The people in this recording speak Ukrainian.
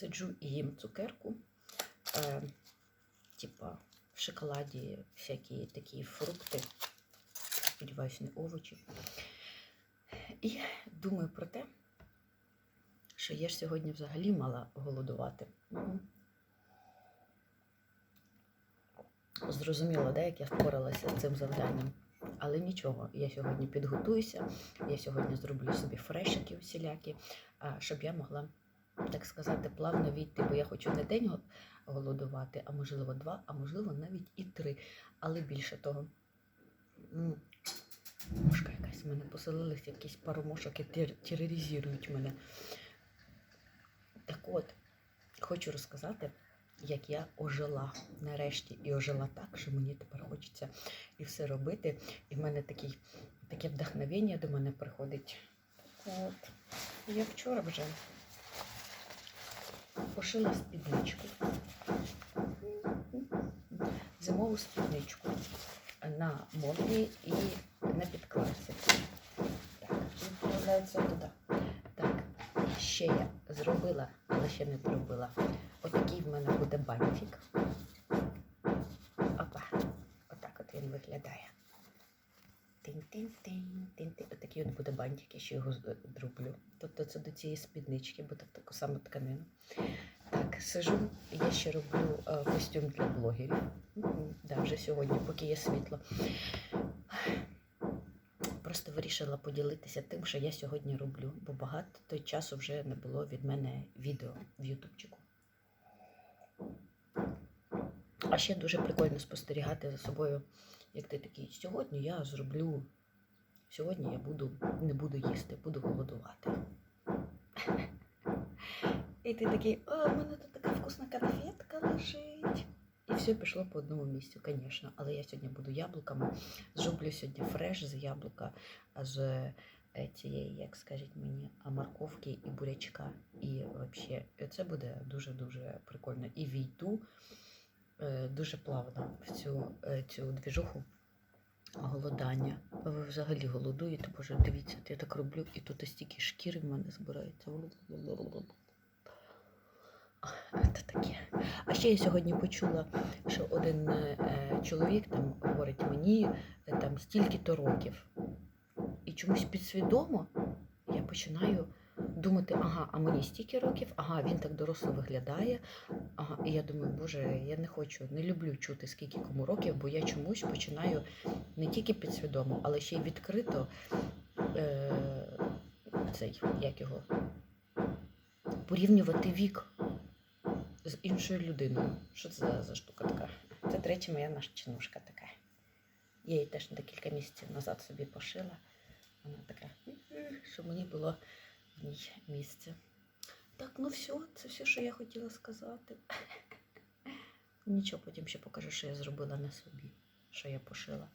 сиджу і їм цукерку. Е, типа в шоколаді всякі такі фрукти. Сподіваюсь, не овочі. І думаю про те, що я ж сьогодні взагалі мала голодувати. Зрозуміло, да, як я впоралася з цим завданням. Але нічого, я сьогодні підготуюся, я сьогодні зроблю собі фрешики всілякі, а, щоб я могла, так сказати, плавно війти, бо я хочу не день голодувати, а можливо два, а можливо навіть і три. Але більше того, м, мушка якась в мене поселилися, якісь пару мошок і тероризують мене. Так от, хочу розказати, як я ожила нарешті. І ожила так, що мені тепер хочеться і все робити. І в мене такий, таке вдохновення до мене приходить. От. Я вчора вже пошила спідничку. Зимову спідничку на молії і на підкладці. Так, відправляється туди. Так, ще я зробила, але ще не зробила. Отакий в мене буде бантик. Опа. Отак от він виглядає. Тин-тин-тин, тин-тин. Отакий от буде бантик, я ще його зроблю. Тобто це до цієї спіднички буде таку саму тканину. Так, сижу, я ще роблю е, костюм для блогерів. Да, вже сьогодні, поки є світло. Просто вирішила поділитися тим, що я сьогодні роблю, бо багато той часу вже не було від мене відео в Ютубчику. А ще дуже прикольно спостерігати за собою, як ти такий, сьогодні я зроблю, сьогодні я буду, не буду їсти, буду голодувати. І ти такий, о, в мене тут така вкусна конфетка лежить. І все пішло по одному місцю, звісно. Але я сьогодні буду яблуками. Зроблю сьогодні фреш з яблука, з е, цієї, як скажіть мені, морковки і бурячка. І взагалі це буде дуже-дуже прикольно. І війду дуже плавно в цю, е, цю двіжуху голодання. Ви взагалі голодуєте, боже, дивіться, я так роблю, і тут стільки шкіри в мене збирається. Це таке. А ще я сьогодні почула, що один е, е, чоловік там говорить мені е, там стільки-то років. І чомусь підсвідомо я починаю думати, ага, а мені стільки років, ага, він так доросло виглядає. Ага, і я думаю, боже, я не хочу, не люблю чути, скільки кому років, бо я чомусь починаю не тільки підсвідомо, але ще й відкрито е, цей, як його, порівнювати вік з іншою людиною. Що це за, за штука така? Це третя моя наша чинушка така. Я її теж декілька місяців назад собі пошила. Вона така, щоб мені було в місце. Так, ну все, це все, що я хотіла сказати. Нічого, потім ще покажу, що я зробила на собі, що я пошила.